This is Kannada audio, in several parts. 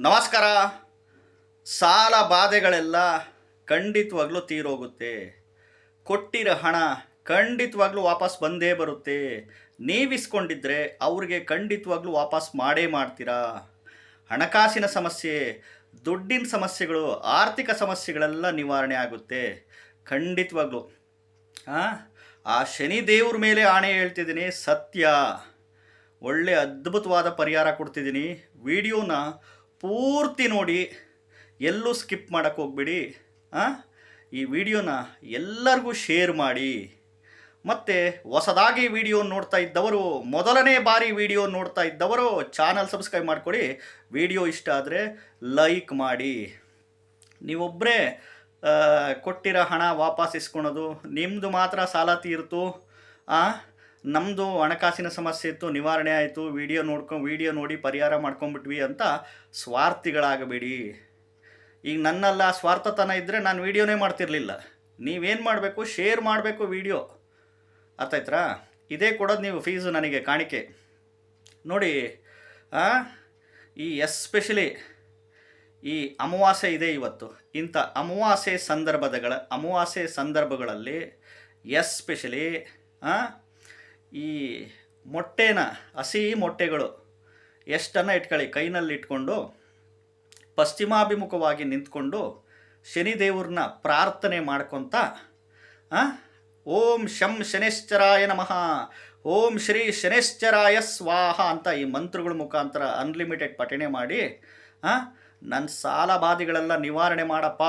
ನಮಸ್ಕಾರ. ಸಾಲ ಬಾಧೆಗಳೆಲ್ಲ ಖಂಡಿತವಾಗ್ಲೂ ತೀರೋಗುತ್ತೆ. ಕೊಟ್ಟಿರೋ ಹಣ ಖಂಡಿತವಾಗ್ಲೂ ವಾಪಸ್ ಬಂದೇ ಬರುತ್ತೆ. ನೀವಿಸ್ಕೊಂಡಿದ್ರೆ ಅವ್ರಿಗೆ ಖಂಡಿತವಾಗ್ಲೂ ವಾಪಸ್ ಮಾಡೇ ಮಾಡ್ತೀರಾ? ಹಣಕಾಸಿನ ಸಮಸ್ಯೆ, ದುಡ್ಡಿನ ಸಮಸ್ಯೆಗಳು, ಆರ್ಥಿಕ ಸಮಸ್ಯೆಗಳೆಲ್ಲ ನಿವಾರಣೆ ಆಗುತ್ತೆ. ಖಂಡಿತವಾಗ್ಲೂ. ಆ? ಶನಿ ದೇವ್ರ ಮೇಲೆ ಆಣೆ ಹೇಳ್ತಿದ್ದೀನಿ, ಸತ್ಯ. ಒಳ್ಳೆ ಅದ್ಭುತವಾದ ಪರಿಹಾರ ಕೊಡ್ತಿದ್ದೀನಿ. ವಿಡಿಯೋನ ಪೂರ್ತಿ ನೋಡಿ, ಎಲ್ಲೂ ಸ್ಕಿಪ್ ಮಾಡೋಕ್ಕೆ ಹೋಗ್ಬೇಡಿ, ಆ? ಈ ವಿಡಿಯೋನ ಎಲ್ಲರಿಗೂ ಶೇರ್ ಮಾಡಿ. ಮತ್ತು ಹೊಸದಾಗಿ ವಿಡಿಯೋ ನೋಡ್ತಾ ಇದ್ದವರು, ಮೊದಲನೇ ಬಾರಿ ವಿಡಿಯೋ ನೋಡ್ತಾ ಇದ್ದವರು ಚಾನಲ್ ಸಬ್ಸ್ಕ್ರೈಬ್ ಮಾಡಿಕೊಡಿ. ವಿಡಿಯೋ ಇಷ್ಟ ಆದರೆ ಲೈಕ್ ಮಾಡಿ. ನೀವೊಬ್ಬರೇ ಕೊಟ್ಟಿರೋ ಹಣ ವಾಪಸ್ ಇಸ್ಕೊಳೋದು ನಿಮ್ಮದು ಮಾತ್ರ ಸಾಲ ತೀರ್ತು ನಮ್ಮದು ಹಣಕಾಸಿನ ಸಮಸ್ಯೆ ಇತ್ತು, ನಿವಾರಣೆ ಆಯಿತು, ವಿಡಿಯೋ ನೋಡ್ಕೊಂಡು ವಿಡಿಯೋ ನೋಡಿ ಪರಿಹಾರ ಮಾಡ್ಕೊಂಬಿಟ್ವಿ ಅಂತ ಸ್ವಾರ್ಥಿಗಳಾಗಬೇಡಿ. ಈಗ ನನ್ನಲ್ಲ ಸ್ವಾರ್ಥತನ ಇದ್ದರೆ ನಾನು ವಿಡಿಯೋನೇ ಮಾಡ್ತಿರ್ಲಿಲ್ಲ. ನೀವೇನು ಮಾಡಬೇಕು? ಶೇರ್ ಮಾಡಬೇಕು ವಿಡಿಯೋ. ಅರ್ಥಾಯ್ತಾ ಇದೇ ಕೊಡೋದು ನೀವು ಫೀಸು ನನಗೆ, ಕಾಣಿಕೆ. ನೋಡಿ ಈ ಎಸ್ಪೆಷಲಿ ಈ ಅಮಾವಾಸ್ಯೆ ಇದೆ ಇವತ್ತು. ಇಂಥ ಅಮಾವಾಸ್ಯೆ ಸಂದರ್ಭದಗಳ, ಅಮಾವಾಸ್ಯೆ ಸಂದರ್ಭಗಳಲ್ಲಿ ಎಸ್ಪೆಷಲಿ ಈ ಮೊಟ್ಟೆನ, ಹಸಿ ಮೊಟ್ಟೆಗಳು ಎಷ್ಟನ್ನು ಇಟ್ಕೊಳ್ಳಿ? ಕೈನಲ್ಲಿ ಇಟ್ಕೊಂಡು, ಪಶ್ಚಿಮಾಭಿಮುಖವಾಗಿ ನಿಂತ್ಕೊಂಡು ಶನಿದೇವ್ರನ್ನ ಪ್ರಾರ್ಥನೆ ಮಾಡ್ಕೊತ ಓಂ ಶಂ ಶನೇಶ್ಚರಾಯ ನಮಃ. ಓಂ ಶ್ರೀ ಶನೇಶ್ಚರಾಯ ಸ್ವಾಹ ಅಂತ ಈ ಮಂತ್ರಗಳ ಮುಖಾಂತರ ಅನ್ಲಿಮಿಟೆಡ್ ಪಠಣೆ ಮಾಡಿ ನನ್ನ ಸಾಲ ಬಾಧೆಗಳೆಲ್ಲ ನಿವಾರಣೆ ಮಾಡಪ್ಪ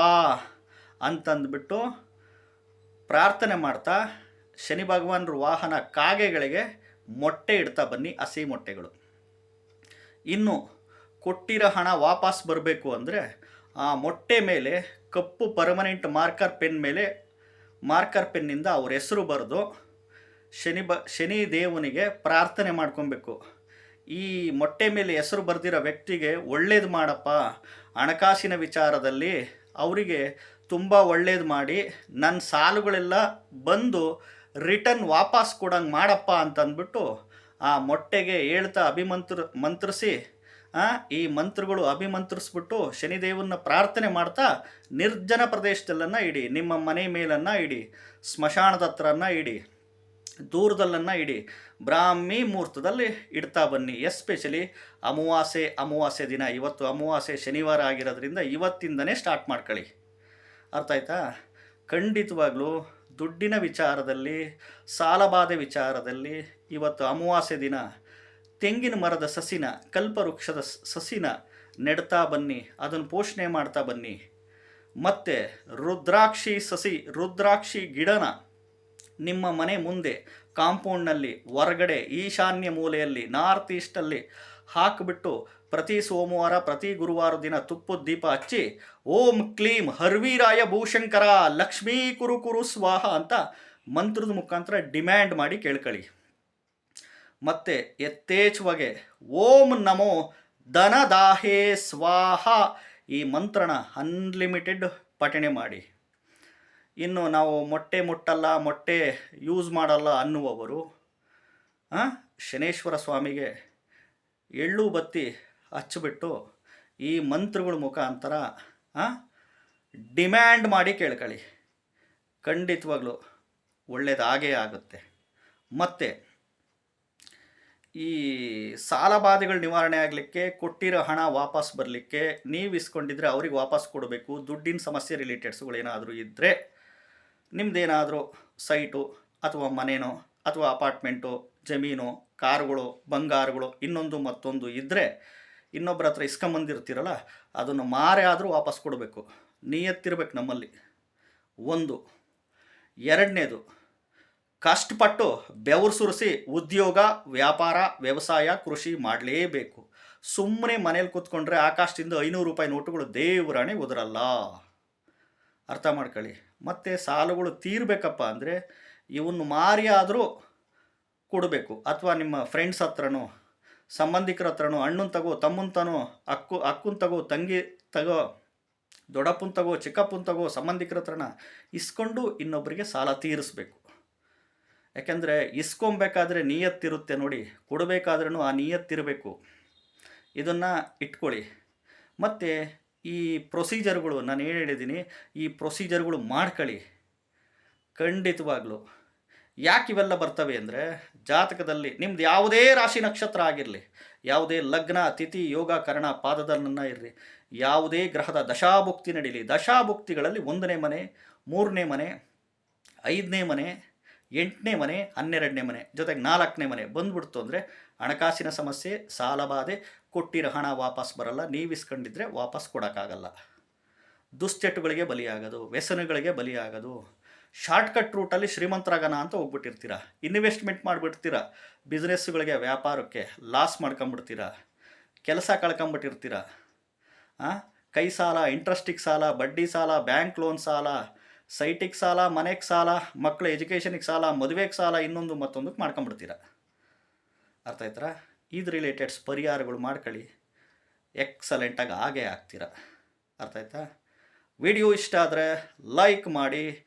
ಅಂತಂದ್ಬಿಟ್ಟು ಪ್ರಾರ್ಥನೆ ಮಾಡ್ತಾ ಶನಿ ಭಗವಾನರು ವಾಹನ ಕಾಗೆಗಳಿಗೆ ಮೊಟ್ಟೆ ಇಡ್ತಾ ಬನ್ನಿ, ಹಸಿ ಮೊಟ್ಟೆಗಳು. ಇನ್ನು ಕೊಟ್ಟಿರೋ ಹಣ ವಾಪಸ್ ಬರಬೇಕು ಅಂದರೆ ಆ ಮೊಟ್ಟೆ ಮೇಲೆ ಕಪ್ಪು ಪರ್ಮನೆಂಟ್ ಮಾರ್ಕರ್ ಪೆನ್ ಮೇಲೆ ಮಾರ್ಕರ್ ಪೆನ್ನಿಂದ ಅವ್ರ ಹೆಸರು ಬರೆದು ಶನಿ ಬ, ಶನಿ ದೇವನಿಗೆ ಪ್ರಾರ್ಥನೆ ಮಾಡ್ಕೊಬೇಕು. ಈ ಮೊಟ್ಟೆ ಮೇಲೆ ಹೆಸರು ಬರೆದಿರೋ ವ್ಯಕ್ತಿಗೆ ಒಳ್ಳೇದು ಮಾಡಪ್ಪ. ಹಣಕಾಸಿನ ವಿಚಾರದಲ್ಲಿ ಅವರಿಗೆ ತುಂಬ ಒಳ್ಳೇದು ಮಾಡಿ ನನ್ನ ಸಾಲುಗಳೆಲ್ಲ ಬಂದು ರಿಟರ್ನ್ ವಾಪಸ್ ಕೊಡಂಗೆ ಮಾಡಪ್ಪ ಅಂತಂದ್ಬಿಟ್ಟು ಆ ಮೊಟ್ಟೆಗೆ ಹೇಳ್ತಾ ಅಭಿಮಂತ್ರ, ಮಂತ್ರಿಸಿ ಈ ಮಂತ್ರಗಳು ಅಭಿಮಂತ್ರಿಸ್ಬಿಟ್ಟು ಶನಿದೇವನ್ನ ಪ್ರಾರ್ಥನೆ ಮಾಡ್ತಾ ನಿರ್ಜನ ಪ್ರದೇಶದಲ್ಲನ್ನು ಇಡಿ, ನಿಮ್ಮ ಮನೆ ಮೇಲನ್ನು ಇಡಿ, ಸ್ಮಶಾನದ ಹತ್ರನ ಇಡಿ, ದೂರದಲ್ಲನ್ನು ಇಡಿ, ಬ್ರಾಹ್ಮಿ ಮುಹೂರ್ತದಲ್ಲಿ ಇಡ್ತಾ ಬನ್ನಿ. ಎಸ್ಪೆಷಲಿ ಅಮಾವಾಸ್ಯೆ ಅಮಾವಾಸ್ಯೆ ದಿನ. ಇವತ್ತು ಅಮಾವಾಸೆ ಶನಿವಾರ ಆಗಿರೋದ್ರಿಂದ ಇವತ್ತಿಂದನೇ ಸ್ಟಾರ್ಟ್ ಮಾಡ್ಕೊಳ್ಳಿ. ಅರ್ಥ ಆಯ್ತಾ? ಖಂಡಿತವಾಗ್ಲೂ ದುಡ್ಡಿನ ವಿಚಾರದಲ್ಲಿ, ಸಾಲಬಾಧೆ ವಿಚಾರದಲ್ಲಿ ಇವತ್ತು ಅಮಾವಾಸ್ಯೆ ದಿನ. ತೆಂಗಿನ ಮರದ ಸಸಿನ, ಕಲ್ಪವೃಕ್ಷದ ಸಸಿನ ನೆಡ್ತಾ ಬನ್ನಿ, ಅದನ್ನು ಪೋಷಣೆ ಮಾಡ್ತಾ ಬನ್ನಿ. ಮತ್ತು ರುದ್ರಾಕ್ಷಿ ಸಸಿ, ರುದ್ರಾಕ್ಷಿ ಗಿಡನ ನಿಮ್ಮ ಮನೆ ಮುಂದೆ ಕಾಂಪೌಂಡ್ನಲ್ಲಿ, ಹೊರಗಡೆ, ಈಶಾನ್ಯ ಮೂಲೆಯಲ್ಲಿ, ನಾರ್ತ್ ಈಸ್ಟಲ್ಲಿ ಹಾಕಿಬಿಟ್ಟು ಪ್ರತಿ ಸೋಮವಾರ, ಪ್ರತಿ ಗುರುವಾರ ದಿನ ತುಪ್ಪದ ದೀಪ ಹಚ್ಚಿ, ಓಂ ಕ್ಲೀಂ ಹರ್ವೀರಾಯ ಭೂಶಂಕರ, ಲಕ್ಷ್ಮೀ ಕುರು ಕುರು ಸ್ವಾಹ ಅಂತ ಮಂತ್ರದ ಮುಖಾಂತರ ಡಿಮ್ಯಾಂಡ್ ಮಾಡಿ ಕೇಳ್ಕೊಳ್ಳಿ. ಮತ್ತೆ ಯಥೇಚ್ಛವಾಗೆ ಓಂ ನಮೋ ಧನದಾಹೇ ಸ್ವಾಹ ಈ ಮಂತ್ರನ ಅನ್ಲಿಮಿಟೆಡ್ ಪಠಣೆ ಮಾಡಿ. ಇನ್ನು ನಾವು ಮೊಟ್ಟೆ ಮುಟ್ಟಲ್ಲ, ಮೊಟ್ಟೆ ಯೂಸ್ ಮಾಡಲ್ಲ ಅನ್ನುವವರು ಶನೇಶ್ವರ ಸ್ವಾಮಿಗೆ ಎಳ್ಳು ಬತ್ತಿ ಹಚ್ಚಿಬಿಟ್ಟು ಈ ಮಂತ್ರಗಳ ಮುಖಾಂತರ ಡಿಮ್ಯಾಂಡ್ ಮಾಡಿ ಕೇಳ್ಕೊಳ್ಳಿ. ಖಂಡಿತವಾಗ್ಲೂ ಒಳ್ಳೆಯದಾಗೇ ಆಗುತ್ತೆ. ಮತ್ತು ಈ ಸಾಲ ಬಾಧೆಗಳು ನಿವಾರಣೆ ಆಗಲಿಕ್ಕೆ ಕೊಟ್ಟಿರೋ ಹಣ ವಾಪಸ್ ಬರಲಿಕ್ಕೆ ನೀವು ಇಸ್ಕೊಂಡಿದ್ರೆ ಅವ್ರಿಗೆ ವಾಪಸ್ ಕೊಡಬೇಕು. ದುಡ್ಡಿನ ಸಮಸ್ಯೆ ರಿಲೇಟೆಡ್ಸ್ಗಳು ಏನಾದರೂ ಇದ್ದರೆ ನಿಮ್ಮದೇನಾದರೂ ಸೈಟು ಅಥವಾ ಮನೆನೋ ಅಥವಾ ಅಪಾರ್ಟ್ಮೆಂಟು ಜಮೀನು, ಕಾರುಗಳು, ಬಂಗಾರಗಳು, ಇನ್ನೊಂದು ಮತ್ತೊಂದು ಇದ್ದರೆ ಇನ್ನೊಬ್ಬರ ಹತ್ರ ಇಸ್ಕೊಂಬಂದಿರ್ತೀರಲ್ಲ, ಅದನ್ನು ಮಾರೇ ಆದರೂ ವಾಪಸ್ ಕೊಡಬೇಕು. ನಿಯತ್ತಿರ್ಬೇಕು ನಮ್ಮಲ್ಲಿ. ಒಂದು. ಎರಡನೇದು. ಕಷ್ಟಪಟ್ಟು ಬೆವರು ಸುರಿಸಿ ಉದ್ಯೋಗ, ವ್ಯಾಪಾರ, ವ್ಯವಸಾಯ, ಕೃಷಿ ಮಾಡಲೇಬೇಕು. ಸುಮ್ಮನೆ ಮನೇಲಿ ಕೂತ್ಕೊಂಡ್ರೆ ಆಕಾಶದಿಂದ ಐನೂರು ರೂಪಾಯಿ ನೋಟುಗಳು ದೇವರಾಣೆ ಉದರಲ್ಲ. ಅರ್ಥ ಮಾಡ್ಕೊಳ್ಳಿ. ಮತ್ತು ಸಾಲಗಳು ತೀರಬೇಕಪ್ಪ ಅಂದರೆ ಇವನ್ನು ಮಾರಿಯಾದರೂ ಕೊಡಬೇಕು. ಅಥವಾ ನಿಮ್ಮ ಫ್ರೆಂಡ್ಸ್ ಹತ್ರನೋ, ಸಂಬಂಧಿಕರ ಹತ್ರನೋ, ಅಣ್ಣನ ತಗೋ, ತಮ್ಮನ ತನೋ, ಅಕ್ಕು, ಅಕ್ಕನ ತಗೋ, ತಂಗಿ ತಗೋ, ದೊಡ್ಡಪ್ಪನ ತಗೋ, ಚಿಕ್ಕಪ್ಪನ ತಗೋ, ಸಂಬಂಧಿಕರ ಹತ್ರನ ಇಸ್ಕೊಂಡು ಇನ್ನೊಬ್ಬರಿಗೆ ಸಾಲ ತೀರಿಸ್ಬೇಕು. ಯಾಕೆಂದರೆ ಇಸ್ಕೊಬೇಕಾದ್ರೆ ನೀಯತ್ತಿರುತ್ತೆ ನೋಡಿ ಕೊಡಬೇಕಾದ್ರೂ ಆ ನೀಯತ್ತಿರಬೇಕು ಇದನ್ನು ಇಟ್ಕೊಳ್ಳಿ. ಮತ್ತು ಈ ಪ್ರೊಸೀಜರ್ಗಳು ನಾನು ಏನು ಹೇಳಿದ್ದೀನಿ, ಈ ಪ್ರೊಸೀಜರ್ಗಳು ಮಾಡ್ಕೊಳ್ಳಿ ಖಂಡಿತವಾಗ್ಲೂ. ಯಾಕೆ ಇವೆಲ್ಲ ಬರ್ತವೆ ಅಂದರೆ ಜಾತಕದಲ್ಲಿ ನಿಮ್ದು ಯಾವುದೇ ರಾಶಿ ನಕ್ಷತ್ರ ಆಗಿರಲಿ, ಯಾವುದೇ ಲಗ್ನ ತಿಥಿ ಯೋಗ, ಕರ್ಣ ಪಾದದನ್ನ ಇರಲಿ ಯಾವುದೇ ಗ್ರಹದ ದಶಾಭುಕ್ತಿ ನಡೀಲಿ. ದಶಾಭುಕ್ತಿಗಳಲ್ಲಿ ಒಂದನೇ ಮನೆ, ಮೂರನೇ ಮನೆ, ಐದನೇ ಮನೆ, ಎಂಟನೇ ಮನೆ, ಹನ್ನೆರಡನೇ ಮನೆ, ಜೊತೆಗೆ ನಾಲ್ಕನೇ ಮನೆ. ಬಂದ್ಬಿಡ್ತು ಅಂದರೆ ಹಣಕಾಸಿನ ಸಮಸ್ಯೆ ಸಾಲಬಾಧೆ ಕೊಟ್ಟಿರೋ ಹಣ ವಾಪಸ್ ಬರಲ್ಲ ನೀವು ಇಸ್ಕೊಂಡಿದ್ರೆ ವಾಪಸ್ ಕೊಡೋಕ್ಕಾಗಲ್ಲ. ದುಶ್ಚಟುಗಳಿಗೆ ಬಲಿಯಾಗೋದು, ವ್ಯಸನಗಳಿಗೆ ಬಲಿಯಾಗೋದು. ಶಾರ್ಟ್ಕಟ್ ರೂಟಲ್ಲಿ ಶ್ರೀಮಂತರಾಗಣ ಅಂತ ಹೋಗ್ಬಿಟ್ಟಿರ್ತೀರ. ಇನ್ವೆಸ್ಟ್ಮೆಂಟ್ ಮಾಡಿಬಿಡ್ತೀರ. ಬಿಸ್ನೆಸ್ಗಳಿಗೆ ವ್ಯಾಪಾರಕ್ಕೆ ಲಾಸ್ ಮಾಡ್ಕೊಂಬಿಡ್ತೀರ. ಕೆಲಸ ಕಳ್ಕೊಂಬಿಟ್ಟಿರ್ತೀರ? ಕೈ ಸಾಲ, ಇಂಟ್ರೆಸ್ಟಿಗೆ ಸಾಲ, ಬಡ್ಡಿ ಸಾಲ, ಬ್ಯಾಂಕ್ ಲೋನ್ ಸಾಲ, ಸೈಟಿಗೆ ಸಾಲ, ಮನೆಗೆ ಸಾಲ ಮಕ್ಕಳ ಎಜುಕೇಷನಿಗೆ ಸಾಲ, ಮದುವೆಗೆ ಸಾಲ, ಇನ್ನೊಂದು ಮತ್ತೊಂದಕ್ಕೆ ಮಾಡ್ಕೊಂಬಿಡ್ತೀರ. ಅರ್ಥ ಆಯ್ತರ? ಇದು ರಿಲೇಟೆಡ್ಸ್ ಪರಿಹಾರಗಳು ಮಾಡ್ಕೊಳ್ಳಿ. ಎಕ್ಸಲೆಂಟಾಗಿ ಆಗೇ ಆಗ್ತೀರ. ಅರ್ಥ ಆಯ್ತಾ? ವಿಡಿಯೋ ಇಷ್ಟ ಆದರೆ ಲೈಕ್ ಮಾಡಿ